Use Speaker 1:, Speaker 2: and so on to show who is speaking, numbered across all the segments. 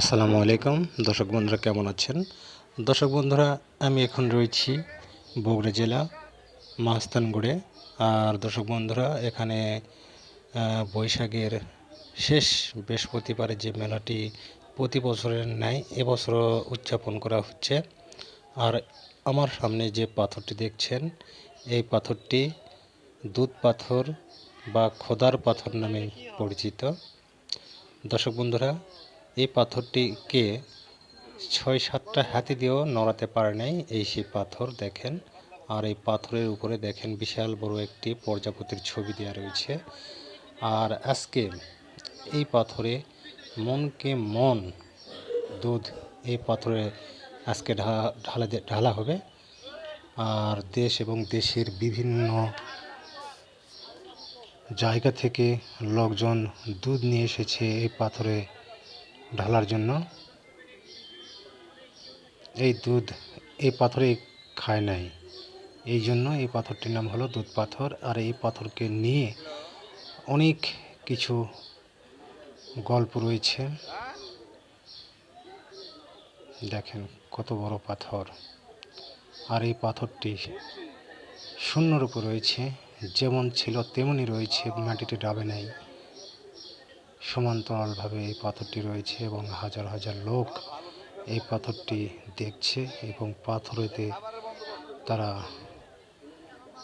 Speaker 1: আসসালামু আলাইকুম। দর্শক বন্ধুরা, কেমন আছেন? দর্শক বন্ধুরা, আমি এখন রয়েছি বগুড়া জেলা মাস্তানগড়ে আর দর্শক বন্ধুরা, এখানে বৈশাখের শেষ বৃহস্পতিবারে যে মেলাটি প্রতি বছরের ন্যায় এবছরও উদযাপন করা হচ্ছে। আর আমার সামনে যে পাথরটি দেখছেন, এই পাথরটি দুধ পাথর বা খোদার পাথর নামে পরিচিত। দর্শক বন্ধুরা এই পাথরটিকে ছয় সাতটা হাতি দিয়েও নড়াতে পারে নাই। এই সেই পাথর, দেখেন। আর এই পাথরের উপরে দেখেন বিশাল বড় একটি প্রজাপতির ছবি দেওয়া রয়েছে। আর আজকে এই পাথরে মনকে মন, দুধ, এই পাথরে আজকে ঢালা ঢালা হবে। আর দেশ এবং দেশের বিভিন্ন জায়গা থেকে লোকজন দুধ নিয়ে এসেছে এই পাথরে। ঢালার জন্য। এই দুধ এই পাথরে খায় নাই। এই জন্য এই পাথরটির নাম হলো দুধ পাথর। আর এই পাথরকে নিয়ে অনেক কিছু গল্প রয়েছে। দেখেন কত বড় পাথর। আর এই পাথরটি শূন্যর উপর রয়েছে। যেমন ছিল তেমনই রয়েছে, মাটিতে ডাবে নাই। সমান্তরালভাবে এই পাথরটি রয়েছে এবং হাজার হাজার লোক এই পাথরটি দেখছে এবং পাথরেতে তারা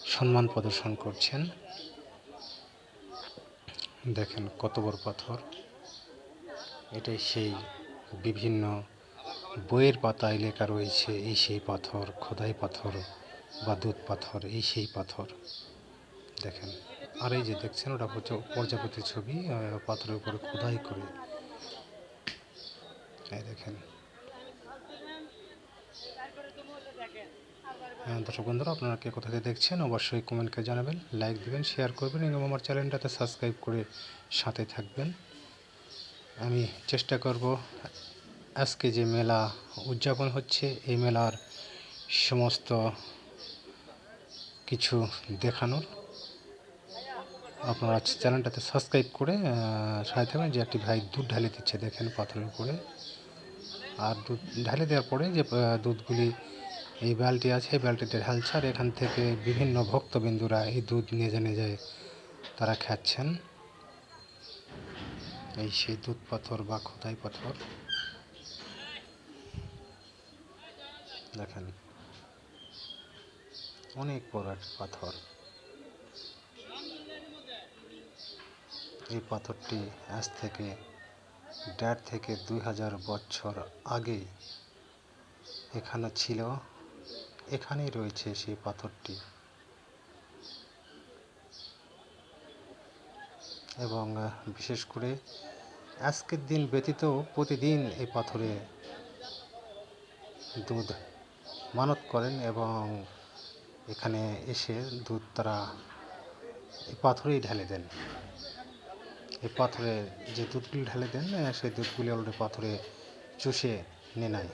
Speaker 1: সম্মান প্রদর্শন করছেন। দেখেন কত বড় পাথর। এটাই সেই বিভিন্ন বইয়ের পাতায় লেখা রয়েছে, এই সেই পাথর, খোদাই পাথর বা দুধ পাথর, এই সেই পাথর। দেখেন। আর এই যে দেখছেন, ওটা হচ্ছে প্রজাপতির ছবি পাথরের উপরে খোদাই করে। দেখেন। হ্যাঁ দর্শক বন্ধুরা, আপনারা কে কোথা থেকে দেখছেন, অবশ্যই কমেন্টকে জানাবেন লাইক দেবেন শেয়ার করবেন, এবং আমার চ্যানেলটাতে সাবস্ক্রাইব করে সাথে থাকবেন। আমি চেষ্টা করব আজকে যে মেলা উদযাপন হচ্ছে, এই মেলার সমস্ত কিছু দেখানোর। আপনারা চ্যানেলটাতে সাবস্ক্রাইব করে সাথে থাকবেন। যে একটি ভাই দুধ ঢালে দিচ্ছে, দেখেন পাথরের উপরে। আর দুধ ঢালে দেওয়ার পরে যে দুধগুলি, এই বালতি আছে, এই বালতিতে ঢালছে। আর এখান থেকে বিভিন্ন ভক্তবিন্দুরা এই দুধ নিয়ে যায় যায় তারা খাচ্ছেন। এই সেই দুধ পাথর বা খোদাই পাথর। দেখেন, অনেক বড় পাথর। এই পাথরটি আজ থেকে দেড় থেকে দুই হাজার বছর আগে এখানে ছিল। এখানেই রয়েছে সেই পাথরটি। এবং বিশেষ করে আজকের দিন ব্যতীত প্রতিদিন এই পাথরে দুধ মানত করেন এবং এখানে এসে দুধ তারা এই পাথরেই ঢেলে দেন। এই পাথরে যে দুধগুলি ঢেলে দেন সেই দুধগুলি অলরেডি পাথরে চুষে নিয়ে নেয়।